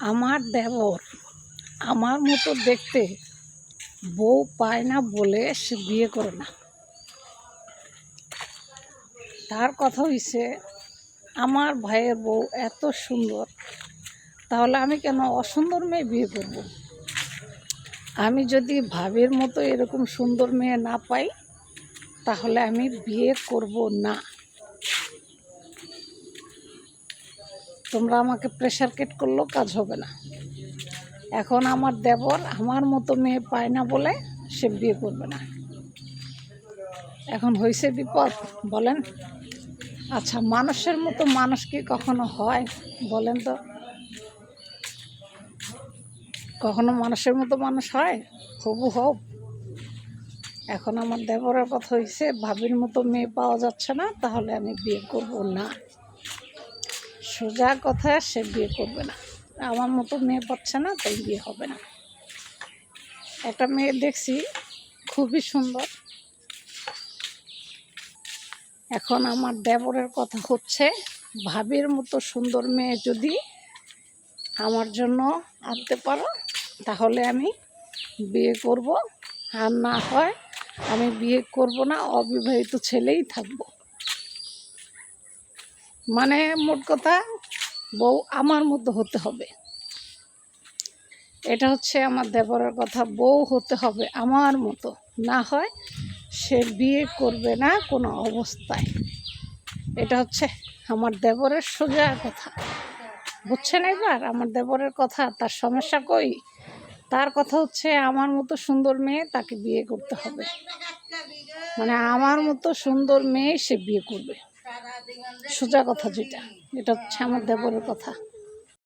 আমার দেবর আমার মতো দেখতে বউ পায় না বলে সে বিয়ে করে না। তার কথা হইছে, আমার ভাইয়ের বউ এত সুন্দর, তাহলে আমি কেন অসুন্দর মেয়ে বিয়ে করব? আমি যদি ভাবের মতো এরকম সুন্দর মেয়ে না পাই, তাহলে আমি বিয়ে করব না। তোমরা আমাকে প্রেশার কেট করলেও কাজ হবে না। এখন আমার দেবর আমার মতো মেয়ে পায় না বলে সে বিয়ে করবে না। এখন হয়েছে বিপদ, বলেন? আচ্ছা মানুষের মতো মানুষ কি কখনো হয়? বলেন তো। কখনো মানুষের মতো মানুষ হয়? হবু হব এখন আমার দেবরের কথা হয়েছে ভাবির মতো মেয়ে পাওয়া যাচ্ছে না, তাহলে আমি বিয়ে করব না। সোজা কথা, সে বিয়ে করবে না। আমার মতো মেয়ে পাচ্ছে না, তাই বিয়ে হবে না। একটা মেয়ে দেখছি, খুবই সুন্দর। এখন আমার দেবরের কথা হচ্ছে, ভাবির মতো সুন্দর মেয়ে যদি আমার জন্য আনতে পারো, তাহলে আমি বিয়ে করব। আর না হয় আমি বিয়ে করব না, অবিবাহিত ছেলেই থাকব। মানে মোট কথা, বউ আমার মতো হতে হবে। এটা হচ্ছে আমার দেবরের কথা, বউ হতে হবে আমার মতো। না হয় সে বিয়ে করবে না কোনো অবস্থায়। এটা হচ্ছে আমার দেবরের সোজা কথা। বুঝছেন এবার? আমার দেবরের কথা, তার সমস্যা কই? তার কথা হচ্ছে আমার মতো সুন্দর মেয়ে তাকে বিয়ে করতে হবে। মানে আমার মতো সুন্দর মেয়ে সে বিয়ে করবে। সোজা কথা যেটা। এটা হচ্ছে আমার দেবরের কথা।